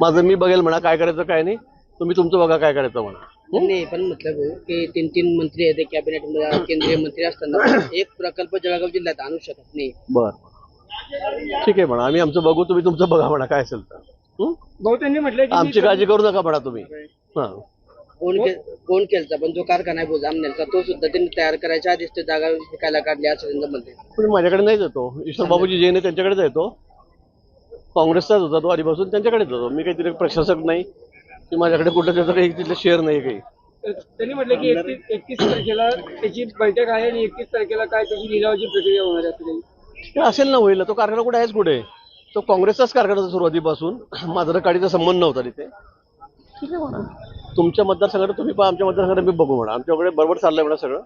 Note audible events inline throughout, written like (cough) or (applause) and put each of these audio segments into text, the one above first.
माझं मी बघेल म्हणा काय करायचं काय नाही. तुम्ही तुमचं बघा काय करायचं म्हणा. नाही पण म्हटलं भाऊ की तीन तीन मंत्री आहेत कॅबिनेटमध्ये केंद्रीय मंत्री असताना एक प्रकल्प जळगाव जिल्ह्यात आणू शकत नाही. बर. ठीक आहे म्हणा आम्ही आमचं बघू तुम्ही तुमचं बघा म्हणा काय असेल तर. हं? भाऊ त्यांनी म्हटलं की आमची काळजी करू नका म्हणा तुम्ही. हा. कोण के- कोण केलचा पण जो कारखाना आहे जामनेरचा तो सुद्धा त्यांनी तयार करायच्या आधीच ते जागा विकायला काढली असं त्यांचं म्हणते पण माझ्याकडे नाहीच येतो ईश्वर बाबूजी जैन आहे त्यांच्याकडेच येतो. काँग्रेसचाच होता तो आधीपासून त्यांच्याकडेच होतो मी काही तिथे प्रशासक नाही की माझ्याकडे कुठं त्याचं काही तिथलं शेअर नाही काही. त्यांनी म्हटलं की एकतीस एकतीस तारखेला त्याची बैठक आहे आणि एकतीस तारखेला काय त्याची लिलावाची प्रक्रिया होणार आहे असं काही. ते असेल ना होईल. तो कारखाना कुठे आहेच कुठे. तो काँग्रेसचाच कारखाना होता सुरुवातीपासून. माझा काडीचा संबंध नव्हता तिथे. ठीक आहे म्हणा तुमच्या मतदारसंघात तुम्ही पहा आमच्या मतदारसंघात मी बघू. म्हणा आमच्याकडे बरोबर चाललंय म्हणा सगळं.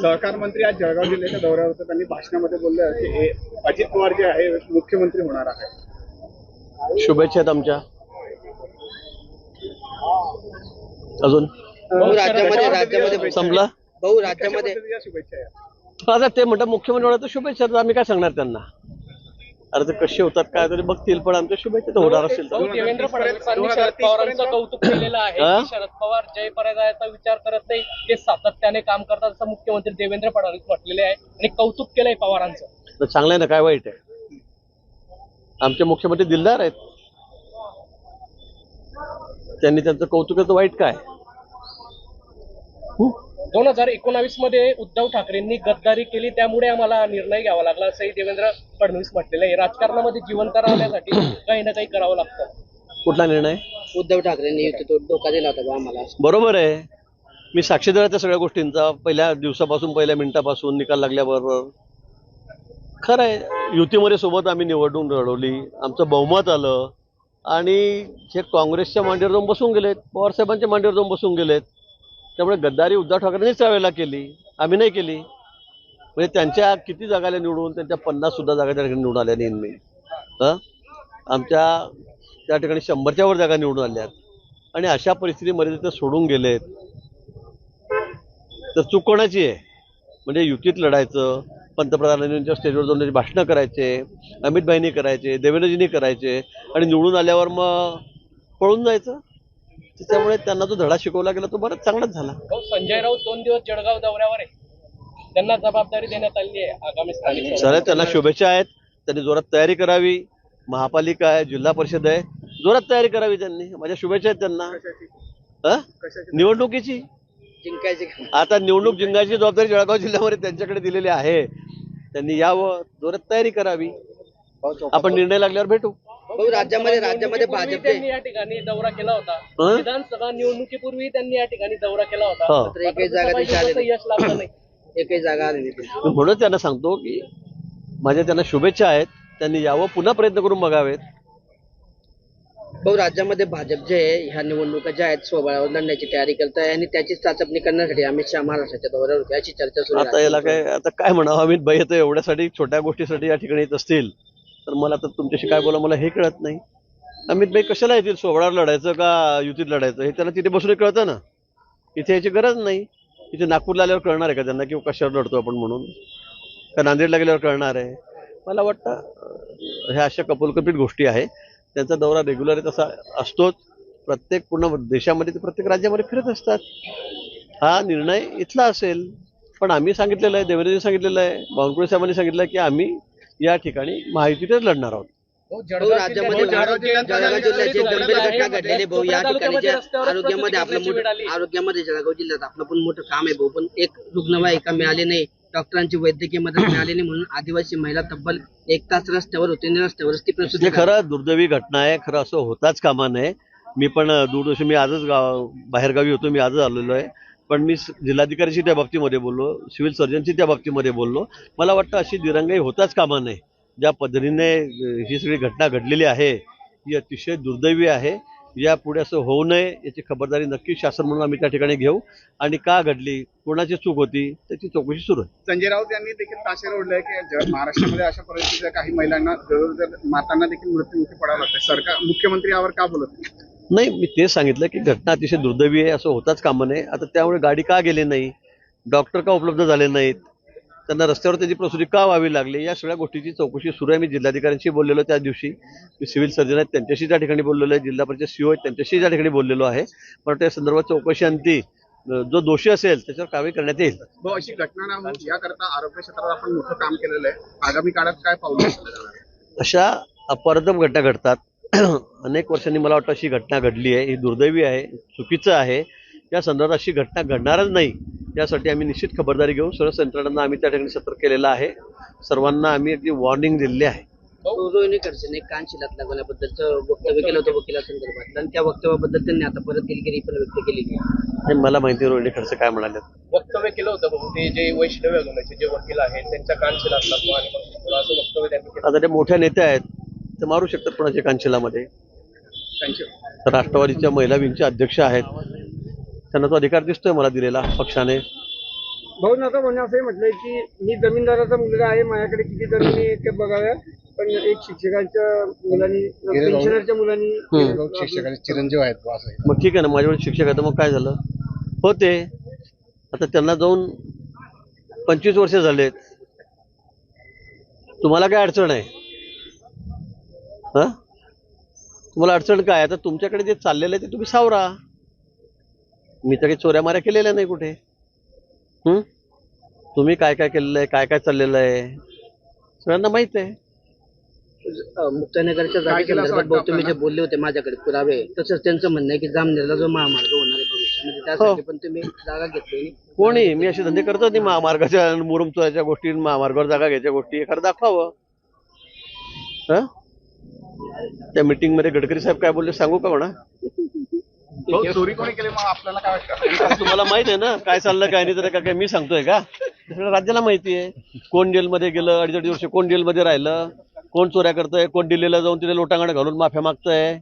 सहकार मंत्री आज जळगाव जिल्ह्याच्या दौऱ्यावर होते. त्यांनी भाषणामध्ये बोलले की हे अजित पवार जे आहे मुख्यमंत्री होणार आहे. शुभेच्छा आमच्या अजून? भाऊ राज्यामध्ये राज्यामध्ये संपला? भाऊ राज्यामध्ये शुभेच्छा आता ते म्हणतात मुख्यमंत्री होणार तर शुभेच्छा आम्ही काय सांगणार त्यांना? अरे ते कसे होतात काय तरी बघतील पण आमच्या शुभेच्छा तर होणार असेल तर. देवेंद्र फडणवीसांनी शरद पवारांचं कौतुक केलेलं आहे हा? की शरद पवार जय पराजयाचा विचार करत नाही ते सातत्याने काम करतात असं मुख्यमंत्री देवेंद्र फडणवीस म्हटलेले आहे आणि कौतुक केलंय पवारांचं. तर चांगलं आहे ना काय वाईट आहे? आमचे मुख्यमंत्री दिलदार आहेत. त्यांनी त्यांचं कौतुकाचं वाईट काय? दोन हजार एकोणावीसमध्ये उद्धव ठाकरेंनी गद्दारी केली. त्यामुळे आम्हाला निर्णय घ्यावा लागला असंही देवेंद्र फडणवीस म्हटलेलं आहे. राजकारणामध्ये जिवंत राहण्यासाठी काही ना काही करावं लागतं. कुठला निर्णय? उद्धव ठाकरेंनी युती तो धोका दिला होता आम्हाला. बरोबर आहे. मी साक्षीदार आहे त्या सगळ्या गोष्टींचा. पहिल्या दिवसापासून पहिल्या मिनिटापासून निकाल लागल्याबरोबर. खरं आहे युतीमध्ये सोबत आम्ही निवडणूक लढवली. आमचं बहुमत आलं. आणि हे काँग्रेसच्या मांडीवर जाऊन बसून गेलेत. पवारसाहेबांच्या मांडीवर जाऊन बसून गेलेत. त्यामुळे गद्दारी उद्धव ठाकरेंनीच त्यावेळेला केली. आम्ही नाही केली. म्हणजे त्यांच्या किती जागाला निवडून? त्यांच्या पन्नास सुद्धा जागा त्या ठिकाणी निवडून आल्या नेहमी. हां? आमच्या त्या ठिकाणी शंभरच्या वर जागा निवडून आल्यात आणि अशा परिस्थितीमध्ये ते सोडून गेलेत. तर चूक कोणाची आहे? म्हणजे युतीत लढायचं पंतप्रधानांच्या स्टेजवर जाऊन त्याची भाषणं करायचे अमित भाईंनी करायचे देवेंद्रजींनी करायचे आणि निवडून आल्यावर मग पळून जायचं? त्याच्यामुळे त्यांना जो धडा शिकवला गेला तो बराच चांगलाच झाला. भाऊ, संजय राऊत दोन दिवस जळगाव दौऱ्यावर आहे. त्यांना जबाबदारी देण्यात आली आहे आगामी स्थानिक सर त्यांना शुभेच्छा आहेत. त्यांनी जोरात तयारी करावी. महापालिका आहे जिल्हा परिषद आहे. जोरात तयारी करावी त्यांनी. माझ्या शुभेच्छा आहेत त्यांना. हं? निवडणुकीची? जिंकायचे आता निवडणूक जिंकायची जबाबदारी जळगाव जिल्ह्यामध्ये त्यांच्याकडे दिलेली आहे. त्यांनी यावं. जोरात तयारी करावी. आपण निर्णय लागल्यावर भेटू. भाऊ राज्यामध्ये राज्यामध्ये भाजपचे त्यांनी या ठिकाणी दौरा केला होता. हं? विधानसभा निवडणुकीपूर्वी त्यांनी या ठिकाणी दौरा केला होता. हो. मात्र एकही जागा तसं यश लागलं नाही. एकही जागा आली नाही मी म्हणून त्यांना सांगतो की माझ्या त्यांना शुभेच्छा आहेत. त्यांनी यावं पुन्हा प्रयत्न करून बघावेत. भाऊ राज्यामध्ये भाजप जे आहे ह्या निवडणुका ज्या आहेत स्वबळावर लढण्याची तयारी करत आहे आणि त्याची चाचपणी करण्यासाठी अमित शहा महाराष्ट्राच्या दौऱ्यावर होते. अशी चर्चा सुरू आता आहे याला काय आता काय म्हणावं? अमित भाई येतं एवढ्यासाठी छोट्या गोष्टीसाठी या ठिकाणी येत असतील. तर मला तर तुमच्याशी काय बोला मला हे कळत नाही. अमित भाई कशाला येतील? सोहळ्यावर लढायचं का युतीत लढायचं? हे त्याला तिथे बसून कळतं ना. इथे याची गरज नाही. इथे नागपूरला आल्यावर कळणार आहे का त्यांना की कशावर लढतो आपण म्हणून? का नांदेडला गेल्यावर कळणार आहे? मला वाटतं ह्या अशा कपोलकल्पित गोष्टी आहे. त्यांचा दौरा रेग्युलर तसा असतोच. प्रत्येक पूर्ण देशामध्ये ते प्रत्येक राज्यामध्ये फिरत असतात. हा निर्णय इथला असेल. पण आम्ही सांगितलेलं आहे देवेंद्रजी सांगितलेलं आहे बावनकुळे साहेबांनी सांगितलं की आम्ही या ठिकाणी महायुतीतच लढणार आहोत. भाऊ, भाऊ जळगाव राज्यामध्ये जिल्ह्यात- जळगाव जिल्ह्यात जे गंभीर आहे. घटना घडलेली भाऊ. या ठिकाणी जे आरोग्यामध्ये आपलं मोठं. आरोग्यामध्ये जळगाव जिल्ह्यात आपलं पण मोठं काम आहे भाऊ. पण एक रुग्णवाहिका मिळाली नाही डॉक्टरांची वैद्यकीय मदत मिळाली नाही म्हणून आदिवासी महिला तब्बल एक तास रस्त्यावर होती ती हे झाली. खरं दुर्दैवी घटना आहे खरं असं होताच कामा नये. मी पण दूरदर्शन मी आजच गाव बाहेरगावी होतो मी आजच आलेलो आहे. पण मी जिल्हाधिकारीशी त्या बाबतीमध्ये बोललो सिव्हिल सर्जनशी त्या बाबतीमध्ये बोललो. मला वाटतं अशी दिरंगाई होताच कामा नये. ज्या पद्धतीने ही सगळी घटना घडलेली आहे ही अतिशय दुर्दैवी आहे. यापुढे असं होऊ नये याची खबरदारी नक्की शासन म्हणून आम्ही त्या ठिकाणी घेऊ. आणि का घडली कोणाची चूक होती त्याची चौकशी सुरू आहे. संजय राऊत यांनी देखील ताशेर ओढलंय की महाराष्ट्रामध्ये अशा परिस्थितीच्या काही महिलांना मातांना देखील मृत्यूमुखी पडावं लागतं सरकार मुख्यमंत्री यावर का बोलत नाही? नाही मी तेच सांगितलं की घटना अतिशय दुर्दैवी आहे असं होताच कामा नये. आता त्यामुळे गाडी का गेली नाही? डॉक्टर का उपलब्ध झाले नाहीत? त्यांना रस्त्यावर त्याची प्रसूती का व्हावी लागली? या सगळ्या गोष्टीची चौकशी सुरू आहे. मी जिल्हाधिकाऱ्यांशी बोललेलो त्या दिवशी. मी सिव्हिल सर्जन आहेत त्यांच्याशी त्या ठिकाणी बोललेलो आहे. जिल्हा परिषद सीओ आहेत त्यांच्याशी त्या ठिकाणी बोललेलो आहे. पण त्या संदर्भात चौकशी अंती जो दोषी असेल त्याच्यावर कारवाई करण्यात येईल. अशी घटना याकरता आरोग्य क्षेत्रात आपण मोठं काम केलेलं आहे. आगामी काळात काय पाऊल? अशा अपवादात्मक घटना घडतात. (clears throat) अनेक वर्षांनी मला वाटतं अशी घटना घडली आहे. ही दुर्दैवी आहे चुकीचं आहे. या संदर्भात अशी घटना घडणारच नाही. यासाठी आम्ही निश्चित खबरदारी घेऊन सर्व यंत्रणांना आम्ही त्या ठिकाणी सतर्क केलेलं आहे. सर्वांना आम्ही अगदी वॉर्निंग दिलेली आहे. रोहिणी खडसेने कान शिलात लागवण्याबद्दलचं वक्तव्य केलं होतं वकिलासंदर्भात. आणि त्या वक्तव्याबद्दल त्यांनी आता परत दिलगिरी पण व्यक्त केली. आणि मला माहिती रोहिणी खडसे काय म्हणाले? वक्तव्य केलं होतं ते जे वैष्णव जे वकील आहेत त्यांच्या कानशिला लागतो आणि मग असं वक्तव्य त्यांनी केलं. आता ते मोठ्या नेत्या आहेत. ते मारू शकतात कोणाच्या कांशिलामध्ये राष्ट्रवादीच्या महिला विंगचे अध्यक्ष आहेत. त्यांना तो अधिकार दिसतोय मला दिलेला पक्षाने. भाऊ आता म्हणजे असंही म्हटलंय की मी जमीनदाराचा मुलगा आहे माझ्याकडे किती जमिनी आहेत ते बघाव्या पण एक शिक्षकांच्या मुलांनी पेन्शनरच्या मुलांनी शिक्षकाचे चिरंजीव आहेत असं. मग ठीक आहे ना माझ्याकडे शिक्षक आहे तर मग काय झालं? होते. आता त्यांना जाऊन पंचवीस वर्ष झालेत. तुम्हाला काय अडचण आहे? हा? तुम्हाला अडचण काय? आता तुमच्याकडे जे चाललेलं आहे ते तुम्ही सावरा. मी तर काही चोऱ्या माऱ्या केलेल्या नाही कुठे. हम्म तुम्ही काय काय केलेलं आहे? काय काय चाललेलं आहे? सगळ्यांना माहीत आहे. मुक्तानगरच्या जागेसंदर्भात भाऊ तुम्ही जे? बोलले होते माझ्याकडे पुरावे तसंच त्यांचं म्हणणं आहे की जामनेरला जो महामार्ग होणार आहे भविष्यामध्ये त्यासाठी पण तुम्ही जागा घेतली कोणी? मी असे धंदे करतो नाही महामार्गाच्या मुरुम चोराच्या गोष्टी महामार्गावर जागा घ्यायच्या गोष्टी. एखादं दाखवावं. हं? त्या मीटिंगमध्ये गडकरी साहेब काय बोलले सांगू का म्हणा? भाऊ, चोरी कोणी केली? मग आपल्याला काय वाटतं? तुम्हाला माहीत आहे ना? काय चाललं काय नाही तर काय काय मी सांगतोय का? हे राज्याला माहिती आहे. कोण जेलमध्ये गेलं अडीच अडीच वर्ष कोण जेलमध्ये राहिलं? कोण चोऱ्या करतोय? कोण दिल्लीला जाऊन तिथे लोटांगण घालून माफ्या मागतोय?